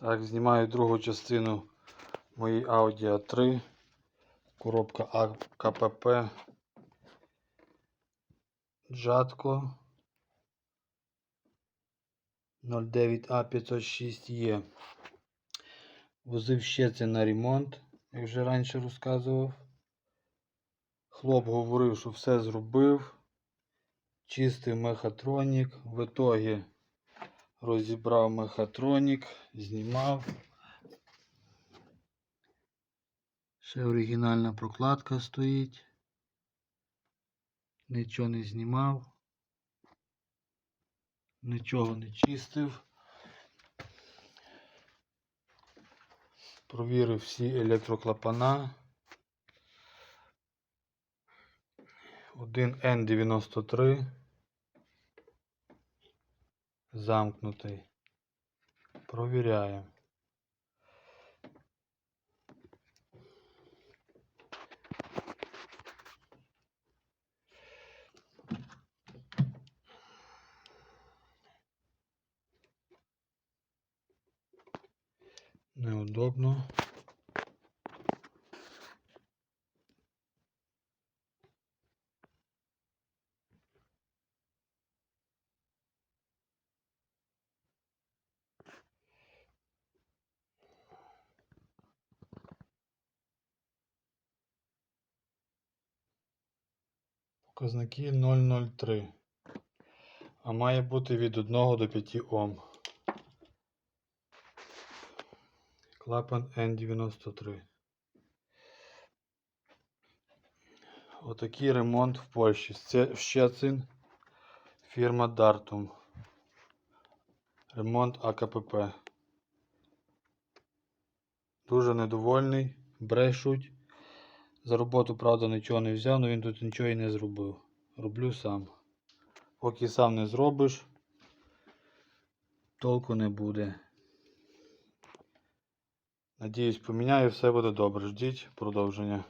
Так, знімаю другу частину моєї Audi A3. Коробка А- КПП. Жатко 09А506Е. Возив ще це на ремонт, як вже раніше розказував. Хлоп говорив, що все зробив. Чистив мехатронік. В итогі розібрав мехатронік, знімав. Ще оригінальна прокладка стоїть. Нічого не знімав. Нічого не чистив. Провірив всі електроклапана. Один N93 замкнутий. Провіряємо. Неудобно. Показники 003. А має бути від 1 до 5 Ом. Клапан N93. Отакий ремонт в Польщі. Це Щецин. Фірма Dartum. Ремонт АКПП. Дуже недовольний. Брешуть. За роботу, правда, нічого не взяв, але він тут нічого і не зробив. Роблю сам. Поки сам не зробиш, толку не буде. Надіюсь, поміняю, все буде добре. Ждіть продовження.